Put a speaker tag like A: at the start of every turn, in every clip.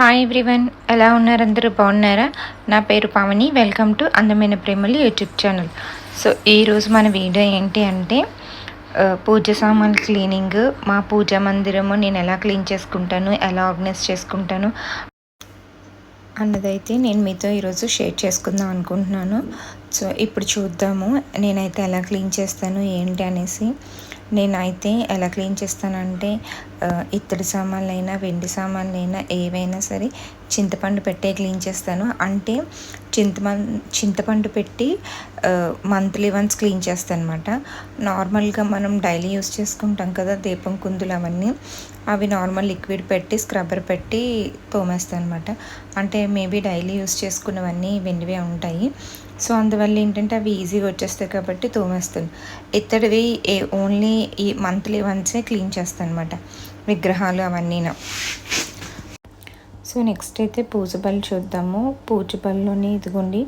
A: Hi everyone ఎలా ఉన్నారు అందరూ? బాగున్నారా? నా పేరు పావని. వెల్కమ్ టు అందమైన ప్రేమలు యూట్యూబ్ ఛానల్ సో ఈరోజు మన వీడియో ఏంటి అంటే పూజ సామాన్లు క్లీనింగ్ మా పూజా మందిరము నేను ఎలా క్లీన్ చేసుకుంటాను ఎలా ఆర్గనైజ్ చేసుకుంటాను అన్నదైతే నేను మీతో ఈరోజు షేర్ చేసుకుందాం అనుకుంటున్నాను. సో ఇప్పుడు చూద్దాము నేనైతే ఎలా క్లీన్ చేస్తాను ఏంటి అనేసి. నేనైతే ఎలా క్లీన్ చేస్తానంటే ఇత్తడి సామాన్లైనా వెండి సామాన్లైనా ఏవైనా సరే చింతపండు పెట్టే క్లీన్ చేస్తాను. అంటే చింతమం చింతపండు పెట్టి మంత్లీ వన్స్ క్లీన్ చేస్తాను అనమాట నార్మల్గా మనం డైలీ యూస్ చేసుకుంటాం కదా దీపం కుందులు అవన్నీ అవి నార్మల్ లిక్విడ్ పెట్టి స్క్రబ్బర్ పెట్టి తోమేస్తాను అనమాట అంటే మేబీ డైలీ యూస్ చేసుకున్నవన్నీ వెండివే ఉంటాయి. సో అందువల్ల ఏంటంటే అవి ఈజీగా వచ్చేస్తాయి కాబట్టి తోమేస్తాను. ఇత్తడివి ఏ ఓన్లీ ఈ మంత్లీ వన్సే క్లీన్ చేస్తాను అనమాట విగ్రహాలు అవన్నీను. సో నెక్స్ట్ అయితే పూజ చూద్దాము. పూజ ఇదిగోండి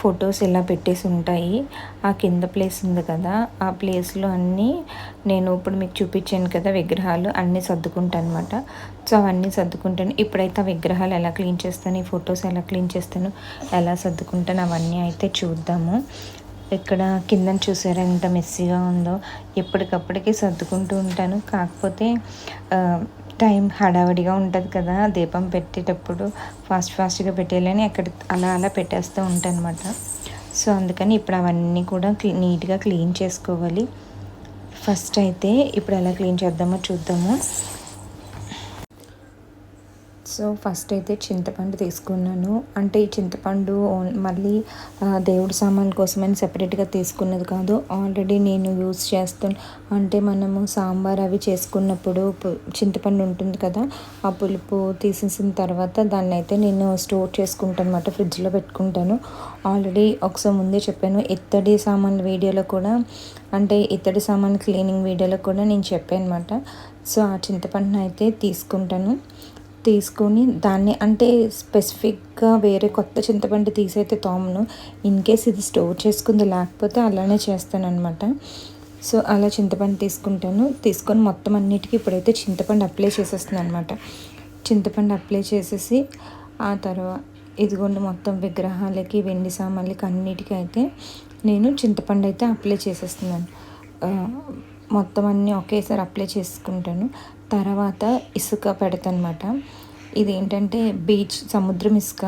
A: ఫొటోస్ ఇలా పెట్టేసి ఉంటాయి. ఆ కింద ప్లేస్ ఉంది కదా ఆ ప్లేస్లో అన్నీ నేను ఇప్పుడు మీకు చూపించాను కదా విగ్రహాలు అన్నీ సర్దుకుంటాను అనమాట సో అవన్నీ సర్దుకుంటాను. ఇప్పుడైతే ఆ విగ్రహాలు ఎలా క్లీన్ చేస్తాను ఈ ఫొటోస్ ఎలా క్లీన్ చేస్తాను ఎలా సర్దుకుంటాను అవన్నీ అయితే చూద్దాము. ఇక్కడ కింద చూసారా? ఎంత మెస్సీగా ఉందో. ఎప్పటికప్పటికి సర్దుకుంటూ ఉంటాను. కాకపోతే టైం హడావిడిగా ఉంటుంది కదా దీపం పెట్టేటప్పుడు ఫాస్ట్ ఫాస్ట్గా పెట్టేయాలని అక్కడ అలా అలా పెట్టేస్తూ ఉంటాను అనమాట సో అందుకని ఇప్పుడు అవన్నీ కూడా క్లీ నీట్గా క్లీన్ చేసుకోవాలి. ఫస్ట్ అయితే ఇప్పుడు ఎలా క్లీన్ చేద్దామో చూద్దాము. సో ఫస్ట్ అయితే చింతపండు తీసుకున్నాను. అంటే ఈ చింతపండు ఓన్- మళ్ళీ దేవుడి సామాన్ కోసమని సెపరేట్గా తీసుకున్నది కాదు. ఆల్రెడీ నేను యూస్ చేస్తాను అంటే మనము సాంబార్ అవి చేసుకున్నప్పుడు చింతపండు ఉంటుంది కదా ఆ పులుపు తీసేసిన తర్వాత దాన్ని అయితే నేను స్టోర్ చేసుకుంటాను అనమాట ఫ్రిడ్జ్లో పెట్టుకుంటాను. ఆల్రెడీ ఒకసారి ముందే చెప్పాను ఇత్తడి సామాన్ల వీడియోలో కూడా అంటే ఇత్తడి సామాన్ క్లీనింగ్ వీడియోలో కూడా నేను చెప్పాను అనమాట సో ఆ చింతపండును అయితే తీసుకుంటాను. తీసుకొని దాన్ని అంటే స్పెసిఫిక్గా వేరే కొత్త చింతపండు తీసైతే తోమను. ఇన్ కేస్ ఇది స్టోర్ చేసుకుంది లేకపోతే అలానే చేస్తాను అనమాట సో అలా చింతపండు తీసుకుంటాను. తీసుకొని మొత్తం అన్నిటికీ ఇప్పుడైతే చింతపండు అప్లై చేసేస్తుంది అనమాట చింతపండు అప్లై చేసేసి ఆ తర్వాత ఇదిగోండి మొత్తం విగ్రహాలకి వెండి సామాన్లకి అన్నిటికీ అయితే నేను చింతపండు అయితే అప్లై చేసేస్తున్నాను. మొత్తం అన్నీ ఒకేసారి అప్లై చేసుకుంటాను. తర్వాత ఇసుక పెడతానమాట. ఇది ఏంటంటే బీచ్ సముద్రం ఇసుక.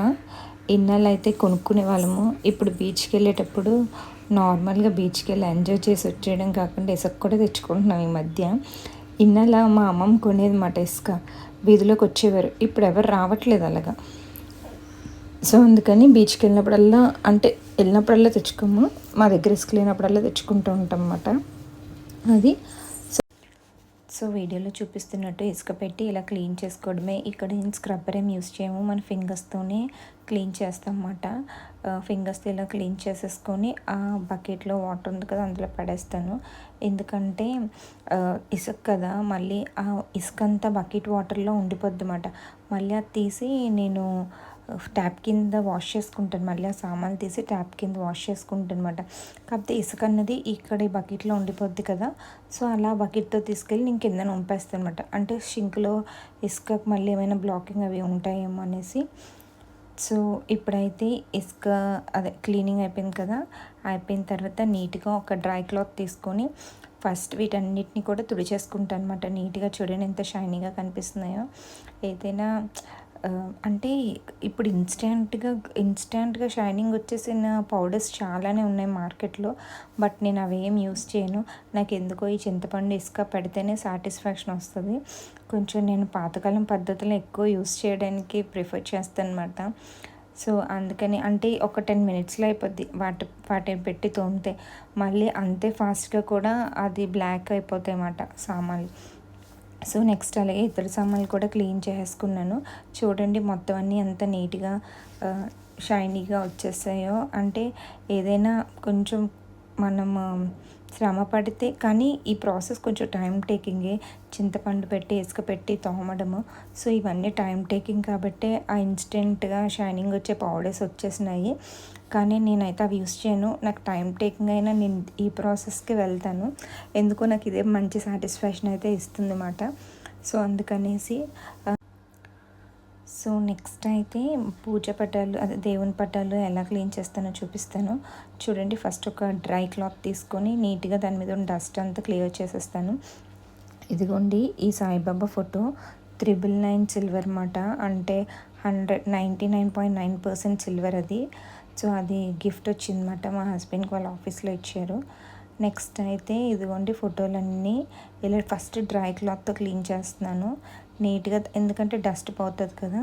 A: ఇన్నాళ్ళు అయితే కొనుక్కునే వాళ్ళము. ఇప్పుడు బీచ్కి వెళ్ళేటప్పుడు నార్మల్గా బీచ్కి వెళ్ళి ఎంజాయ్ చేసి వచ్చేయడం కాకుండా ఇసుక కూడా తెచ్చుకుంటున్నాం ఈ మధ్య. ఇన్నాళ్ళ మా అమ్మమ్మ కొనేది మాట ఇసుక. వీధిలోకి వచ్చేవారు ఇప్పుడు ఎవరు రావట్లేదు అలాగా. సో అందుకని బీచ్కి వెళ్ళినప్పుడల్లా అంటే వెళ్ళినప్పుడల్లా తెచ్చుకోము. మా దగ్గర ఇసుక లేనప్పుడల్లా తెచ్చుకుంటూ ఉంటాం అన్నమాట అది. సో సో వీడియోలో చూపిస్తున్నట్టు ఇసుక పెట్టి ఇలా క్లీన్ చేసుకోవడమే. ఇక్కడ స్క్రబ్బర్ ఏం యూస్ చేయము. మన ఫింగర్స్తోనే క్లీన్ చేస్తాం అన్నమాట ఫింగర్స్తో ఇలా క్లీన్ చేసేసుకొని ఆ బకెట్లో వాటర్ ఉంది కదా అందులో పడేస్తాను. ఎందుకంటే ఇసుక కదా మళ్ళీ ఆ ఇసుక అంతా బకెట్ వాటర్లో ఉండిపోద్ది అన్నమాట. మళ్ళీ అది తీసి నేను ట్యాప్ కింద వాష్ చేసుకుంటాను. మళ్ళీ ఆ సామాన్లు తీసి ట్యాప్ కింద వాష్ చేసుకుంటాను అనమాట కాకపోతే ఇసుక అన్నది ఇక్కడ ఈ బకెట్లో ఉండిపోద్ది కదా. సో అలా బకెట్తో తీసుకెళ్ళి నేను కింద ఉంపేస్తాను అనమాట అంటే షింక్లో ఇసుక మళ్ళీ ఏమైనా బ్లాకింగ్ అవి ఉంటాయేమో అనేసి. సో ఇప్పుడైతే ఇసుక అదే క్లీనింగ్ అయిపోయింది కదా. అయిపోయిన తర్వాత నీట్గా ఒక డ్రై క్లాత్ తీసుకొని ఫస్ట్ వీటన్నిటిని కూడా తుడిచేసుకుంటాను అనమాట నీట్గా చూడండి ఎంత షైనీగా కనిపిస్తున్నాయో. ఏదైనా అంటే ఇప్పుడు ఇన్స్టెంట్గా ఇన్స్టెంట్గా షైనింగ్ వచ్చేసిన పౌడర్స్ చాలానే ఉన్నాయి మార్కెట్లో బట్ నేను అవి ఏం యూస్ చేయను. నాకు ఎందుకో ఈ చింతపండు ఇసుక పెడితేనే సాటిస్ఫాక్షన్ వస్తుంది. కొంచెం నేను పాతకాలం పద్ధతులు ఎక్కువ యూస్ చేయడానికి ప్రిఫర్ చేస్తాను అనమాట సో అందుకని అంటే ఒక టెన్ మినిట్స్లో అయిపోద్ది. వాటి వాటిని పెట్టి తోమితే. మళ్ళీ అంతే ఫాస్ట్గా కూడా అది బ్లాక్ అయిపోతాయి అన్నమాట సామాన్లు. సో నెక్స్ట్ అలాగే ఇతర సామాన్లు కూడా క్లీన్ చేసుకున్నాను. చూడండి మొత్తం అన్నీ ఎంత నీట్గా షైనీగా వచ్చేసాయో. అంటే ఏదైనా కొంచెం మనం శ్రమ పడితే కానీ ఈ ప్రాసెస్ కొంచెం టైం టేకింగే. చింతపండు పెట్టి ఇసుక పెట్టి తోమడము. సో ఇవన్నీ టైం టేకింగ్ కాబట్టి ఆ ఇన్స్టెంట్గా షైనింగ్ వచ్చే పౌడర్స్ వచ్చేసినాయి. కానీ నేనైతే అవి యూస్ చేయను. నాకు టైం టేకింగ్ అయినా నేను ఈ ప్రాసెస్కి వెళ్తాను. ఎందుకో నాకు ఇదే మంచి సాటిస్ఫాక్షన్ అయితే ఇస్తుంది అన్నమాట సో అందుకనేసి సో నెక్స్ట్ అయితే పూజ పటాలు అదే దేవుని పటాలు ఎలా క్లీన్ చేస్తానో చూపిస్తాను. చూడండి ఫస్ట్ ఒక డ్రై క్లాత్ తీసుకొని నీట్గా దాని మీద ఉన్న డస్ట్ అంతా క్లియర్ చేసేస్తాను. ఇదిగోండి ఈ Saibaba photo triple nine silver మాట. అంటే hundred ninety nine point nine percent silver అది. సో అది గిఫ్ట్ వచ్చిందన్నమాట మా హస్బెండ్కి వాళ్ళ ఆఫీస్లో ఇచ్చారు. నెక్స్ట్ అయితే ఇదిగోండి ఫోటోలన్నీ ఇలా ఫస్ట్ డ్రై క్లాత్తో క్లీన్ చేస్తున్నాను. నీట్గా ఎందుకంటే డస్ట్ పోతుంది కదా.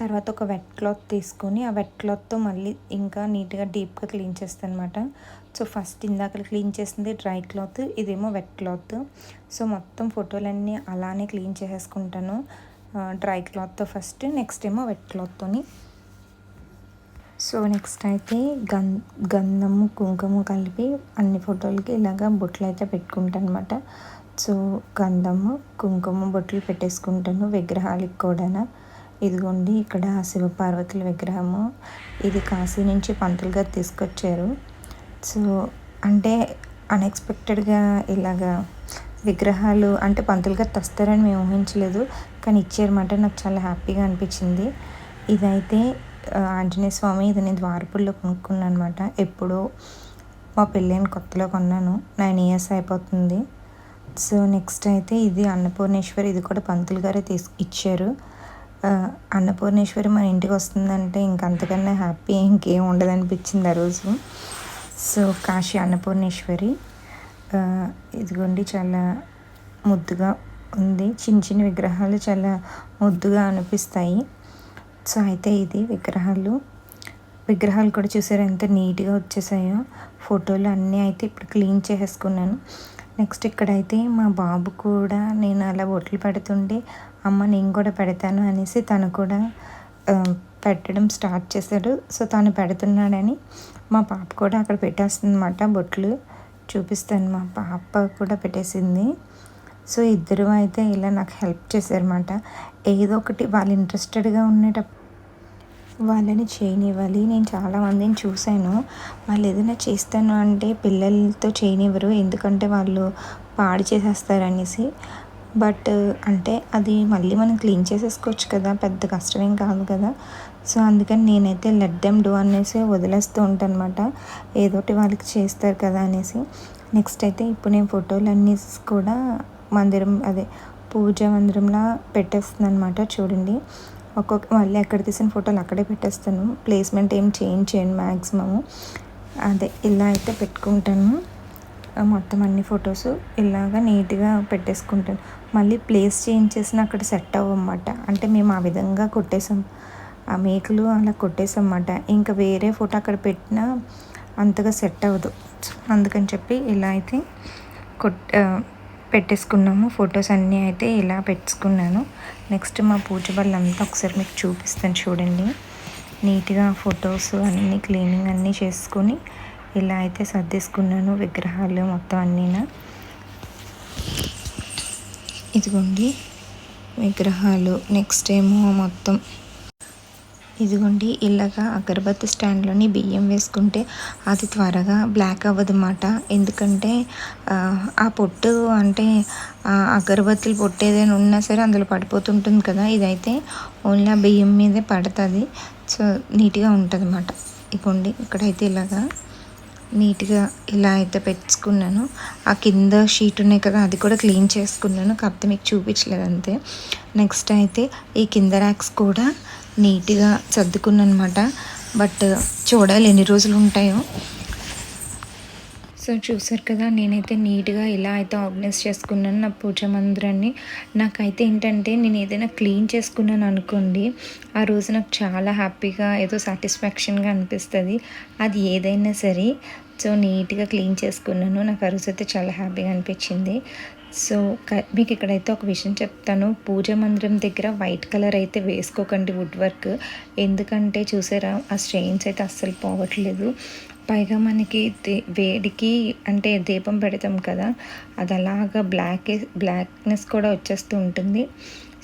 A: తర్వాత ఒక వెట్ క్లాత్ తీసుకొని ఆ వెట్ క్లాత్తో మళ్ళీ ఇంకా నీట్గా డీప్గా క్లీన్ చేస్తాను అనమాట సో ఫస్ట్ ఇందాక క్లీన్ చేసింది డ్రై క్లాత్ ఇదేమో వెట్ క్లాత్ సో మొత్తం ఫోటోలన్నీ అలానే క్లీన్ చేసేసుకుంటాను. డ్రై క్లాత్తో ఫస్ట్ నెక్స్ట్ ఏమో వెట్ క్లాత్తోని సో నెక్స్ట్ అయితే గం గంధము కుంకుమ కలిపి అన్ని ఫోటోలకి ఇలాగ బొట్లు అయితే పెట్టుకుంటాను అనమాట సో గంధము కుంకుమ బొట్లు పెట్టేసుకుంటాను విగ్రహాలకు కూడా ఇదిగోండి ఇక్కడ శివపార్వతుల విగ్రహము. ఇది కాశీ నుంచి పంతులు గారు తీసుకొచ్చారు. సో అంటే అన్ఎక్స్పెక్టెడ్గా ఇలాగా విగ్రహాలు అంటే పంతులు గారు తెస్తారని మేము ఊహించలేదు కానీ ఇచ్చారన్నమాట నాకు చాలా హ్యాపీగా అనిపించింది. ఇదైతే ఆంజనేయ స్వామి ఇది నేను ద్వారపుల్లో కొనుక్కున్నాను అనమాట ఎప్పుడో మా పెళ్ళైన కొత్తలో కొన్నాను. నైన్ ఇయర్స్ అయిపోతుంది. సో నెక్స్ట్ అయితే ఇది అన్నపూర్ణేశ్వరి ఇది కూడా పంతులు గారే తీసు ఇచ్చారు. అన్నపూర్ణేశ్వరి మన ఇంటికి వస్తుందంటే ఇంకంతకన్నా హ్యాపీ ఇంకేం ఉండదు అనిపించింది ఆ రోజు. సో కాశీ అన్నపూర్ణేశ్వరి ఇదిగోండి చాలా ముద్దుగా ఉంది. చిన్న చిన్న విగ్రహాలు చాలా ముద్దుగా అనిపిస్తాయి. సో అయితే ఇది విగ్రహాలు. విగ్రహాలు కూడా చూసారు ఎంత నీట్గా వచ్చేసాయో. ఫోటోలు అన్నీ అయితే ఇప్పుడు క్లీన్ చేసేసుకున్నాను. నెక్స్ట్ ఇక్కడైతే మా బాబు కూడా నేను అలా బొట్లు పెడుతుంటే అమ్మ నేను కూడా పెడతాను అనేసి తను కూడా పెట్టడం స్టార్ట్ చేశాడు. సో తను పెడుతున్నాడని మా పాప కూడా అక్కడ పెట్టేస్తుంది అనమాట బొట్లు. చూపిస్తాను మా పాప కూడా పెట్టేసింది. సో ఇద్దరు అయితే ఇలా నాకు హెల్ప్ చేశారన్నమాట. ఏదో ఒకటి వాళ్ళు ఇంట్రెస్టెడ్గా ఉండేటప్పుడు వాళ్ళని చేయనివ్వాలి. నేను చాలామందిని చూశాను. వాళ్ళు ఏదైనా చేస్తాను అంటే పిల్లలతో చేయనివ్వరు. ఎందుకంటే వాళ్ళు పాడు చేసేస్తారు బట్ అంటే అది మళ్ళీ మనం క్లీన్ చేసేసుకోవచ్చు కదా. పెద్ద కష్టమేం కాదు కదా. సో అందుకని నేనైతే లెట్ దెమ్ డూ అనేసి వదిలేస్తూ ఉంటాను అనమాట ఏదోటి వాళ్ళకి చేస్తారు కదా అనేసి. నెక్స్ట్ అయితే ఇప్పుడు నేను ఫోటోలు అన్నీ కూడా మందిరం అదే పూజ మందిరంలా పెట్టేస్తుంది అనమాట చూడండి. ఒక్కొక్క మళ్ళీ ఎక్కడ తీసిన ఫోటోలు అక్కడే పెట్టేస్తాను. ప్లేస్మెంట్ ఏం చేంజ్ చేయను మ్యాక్సిమము అదే ఇలా అయితే పెట్టుకుంటాను. మొత్తం అన్ని ఫొటోస్ ఇలాగా నీట్గా పెట్టేసుకుంటాను. మళ్ళీ ప్లేస్ చేంజ్ చేసిన అక్కడ సెట్ అవ్వమాట. అంటే మేము ఆ విధంగా కొట్టేసాం. ఆ మేకలు అలా కొట్టేసాం అన్నమాట ఇంకా వేరే ఫోటో అక్కడ పెట్టినా అంతగా సెట్ అవ్వదు. అందుకని చెప్పి ఇలా అయితే కొట్ పెట్టేసుకున్నాము. ఫొటోస్ అన్నీ అయితే ఇలా పెట్టుకున్నాను. నెక్స్ట్ మా పూజ వాళ్ళంతా ఒకసారి మీకు చూపిస్తాను చూడండి. నీట్గా ఫొటోస్ అన్నీ క్లీనింగ్ అన్నీ చేసుకొని ఇలా అయితే సర్దేసుకున్నాను విగ్రహాలు మొత్తం అన్నీనా. ఇదిగోండి విగ్రహాలు. నెక్స్ట్ ఏమో మొత్తం ఇదిగోండి ఇలాగా అగరబత్తి స్టాండ్లోని బియ్యం వేసుకుంటే అది త్వరగా బ్లాక్ అవ్వదు అన్నమాట ఎందుకంటే ఆ పొట్టు అంటే అగరబత్తులు పొట్టు ఏదైనా ఉన్నా సరే అందులో పడిపోతుంటుంది కదా. ఇదైతే ఓన్లీ ఆ బియ్యం మీదే పడుతుంది. సో నీట్గా ఉంటుంది అన్నమాట ఇగోండి ఇక్కడైతే ఇలాగా నీట్గా ఇలా అయితే పెట్టుకున్నాను. ఆ కింద షీట్ ఉన్నాయి కదా అది కూడా క్లీన్ చేసుకున్నాను. కాకపోతే మీకు చూపించలేదు అంతే. నెక్స్ట్ అయితే ఈ కింద ర్యాక్స్ కూడా నీట్గా సర్దుకున్నాను అనమాట బట్ చూడాలి ఎన్ని రోజులు ఉంటాయో. సో చూసారు కదా నేనైతే నీట్గా ఇలా అయితే ఆర్గనైజ్ చేసుకున్నాను నా పూజ మందిరాన్ని. నాకైతే ఏంటంటే నేను ఏదైనా క్లీన్ చేసుకున్నాను అనుకోండి ఆ రోజు నాకు చాలా హ్యాపీగా ఏదో సాటిస్ఫాక్షన్గా అనిపిస్తుంది. అది ఏదైనా సరే. సో నీట్గా క్లీన్ చేసుకున్నాను. నాకు ఆ రోజు అయితే చాలా హ్యాపీగా అనిపించింది. సో మీకు ఇక్కడైతే ఒక విషయం చెప్తాను. పూజ మందిరం దగ్గర వైట్ కలర్ అయితే వేసుకోకండి వుడ్ వర్క్. ఎందుకంటే చూసారా ఆ స్ట్రెయిన్స్ అయితే అస్సలు పోవట్లేదు. పైగా మనకి వేడికి అంటే దీపం పెడతాం కదా అది అలాగా బ్లాక్ బ్లాక్నెస్ కూడా వచ్చేస్తూ ఉంటుంది.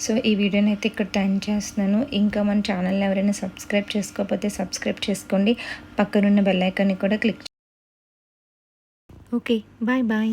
A: సో ఈ వీడియోని అయితే ఇక్కడ టైం చేస్తున్నాను. ఇంకా మన ఛానల్ని ఎవరైనా సబ్స్క్రైబ్ చేసుకోకపోతే సబ్స్క్రైబ్ చేసుకోండి. పక్కనున్న బెల్ ఐకాన్ని కూడా క్లిక్ ఓకే బాయ్ బాయ్.